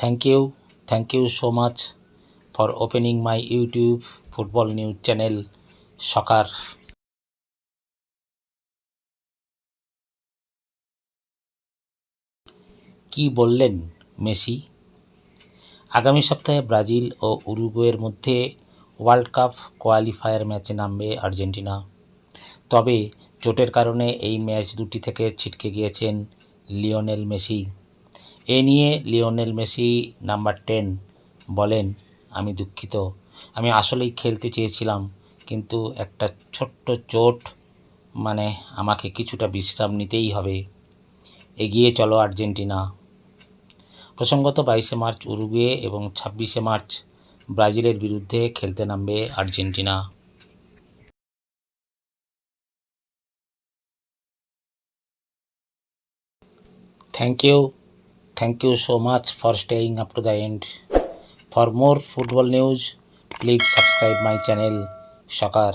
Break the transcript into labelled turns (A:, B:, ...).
A: Thank you thank you so much for opening my YouTube football news channel soccer কি বললেন Messi? আগামী সপ্তাহে Brazil ও উরুগুয়ের মধ্যে ওয়ার্ল্ড কাপ কোয়ালিফায়ার ম্যাচে নামবে আর্জেন্টিনা। তবে চোটের কারণে এই ম্যাচ দুটি থেকে ছিটকে গিয়েছেন লিওনেল মেসি। এ নিয়ে লিওনেল মেসি নাম্বার টেন বলেন, আমি দুঃখিত। আমি আসলেই খেলতে চেয়েছিলাম, কিন্তু একটা ছোট্ট চোট মানে আমাকে কিছুটা বিশ্রাম নিতেই হবে। এগিয়ে চলো আর্জেন্টিনা। প্রসঙ্গত বাইশে মার্চ উরুগুয়ে এবং ছাব্বিশে মার্চ ব্রাজিলের বিরুদ্ধে খেলতে নামবে Argentina. Thank you. Thank you so much for staying up to the end. For more football news, please subscribe my channel Soccer.